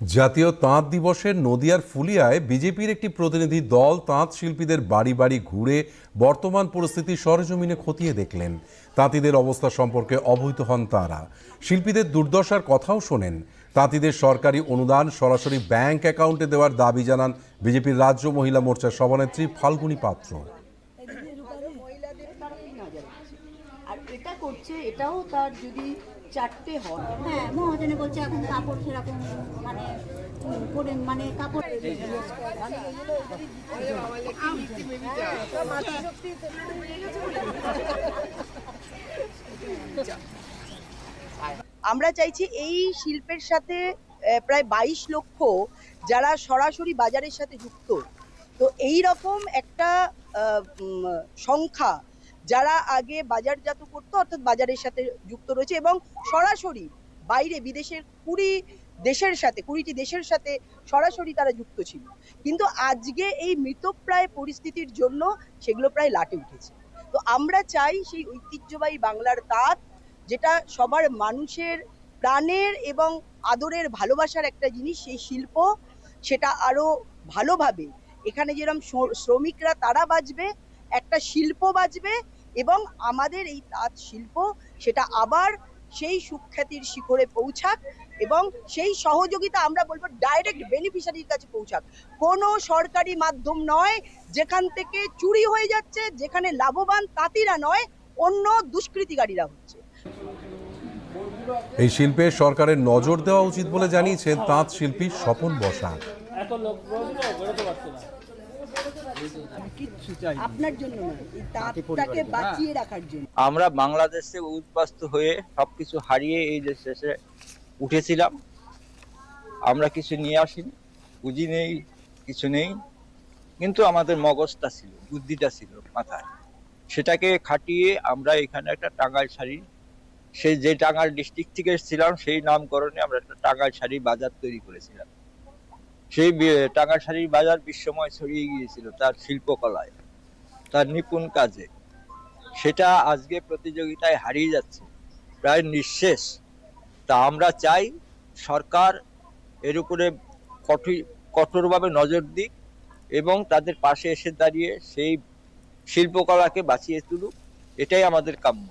জাতীয় তাঁত দিবসের নদিয়ার ফুলিয়ায় বিজেপির একটি প্রতিনিধি দল তাঁত শিল্পীদের বাড়ি বাড়ি ঘুরে বর্তমান পরিস্থিতি সরজমিনে খতিয়ে দেখলেন। তাঁতিদের অবস্থা সম্পর্কে অবহিত হন তাঁরা। শিল্পীদের দুর্দশার কথাও শোনেন। তাঁতিদের সরকারি অনুদান সরাসরি ব্যাংক অ্যাকাউন্টে দেওয়ার দাবি জানান বিজেপির রাজ্য মহিলা মোর্চার সভানেত্রী ফাল্গুনী পাত্র। করছে এটাও তার যদি চারটে হয়। হ্যাঁ মহাজনে বলছে এখন কাপড় সেরকম মানে করে মানে কাপড় আমরা চাইছি এই শিল্পের সাথে প্রায় বাইশ লক্ষ যারা সরাসরি বাজারের সাথে যুক্ত। তো এই রকম একটা সংখ্যা যারা আগে বাজারজাত করতো, অর্থাৎ বাজারের সাথে যুক্ত রয়েছে এবং সরাসরি বাইরে বিদেশের কুড়ি দেশের সাথে, কুড়িটি দেশের সাথে সরাসরি তারা যুক্ত ছিল। কিন্তু আজকে এই মৃতপ্রায় পরিস্থিতির জন্য সেগুলো প্রায় লাটে উঠেছে। তো আমরা চাই সেই ঐতিহ্যবাহী বাংলার তাঁত, যেটা সবার মানুষের প্রাণের এবং আদরের ভালোবাসার একটা জিনিস, সেই শিল্প, সেটা আরও ভালোভাবে, এখানে যেরকম শ্রমিকরা তারা বাঁচবে একটা শিল্প বাঁচবে এবং আমাদের এই তাঁত শিল্প সেটা আবার সেই সুখ্যাতির শিখরে পৌঁছাক এবং সেই সহযোগিতা আমরা বলব ডাইরেক্ট বেনিফিশিয়ারির কাছে পৌঁছাক। কোনো সরকারি মাধ্যম নয় যেখান থেকে চুরি হয়ে যাচ্ছে যেখানে লাভবান তাঁতিরা নয় অন্য দুষ্কৃতিকারীরা হচ্ছে। এই শিল্পে সরকারের নজর দেওয়া উচিত বলে জানিয়েছেন তাঁত শিল্পী স্বপন বসাক। আপনার জন্য নয় বাঁচিয়ে রাখার জন্য। আমরা বাংলাদেশে উদ্বাস্ত হয়ে সবকিছু হারিয়ে এই দেশে এসে উঠেছিলাম। আমরা কিছু নিয়ে আসিনি পুঁজি নেই কিছু নেই কিন্তু আমাদের মগজটা ছিল বুদ্ধিটা ছিল মাথায়। সেটাকে খাটিয়ে আমরা এখানে একটা টাঙ্গাইল শাড়ি সেই যে টাঙ্গাইল ডিস্ট্রিক্ট থেকে এসেছিলাম সেই নামকরণে আমরা একটা টাঙ্গাইল শাড়ি বাজার তৈরি করেছিলাম। সেই বি- শাড়ির বাজার বিশ্বময় ছড়িয়ে গিয়েছিল তার শিল্পকলায়, তার নিপুণ কাজে। সেটা আজকে প্রতিযোগিতায় হারিয়ে যাচ্ছে। প্রায় নিঃশেষ। তা আমরা চাই সরকার এর উপরে কঠোর কঠোরভাবে নজর দিক এবং তাদের পাশে এসে দাঁড়িয়ে সেই শিল্পকলাকে বাঁচিয়ে তুলুক। এটাই আমাদের কাম্য।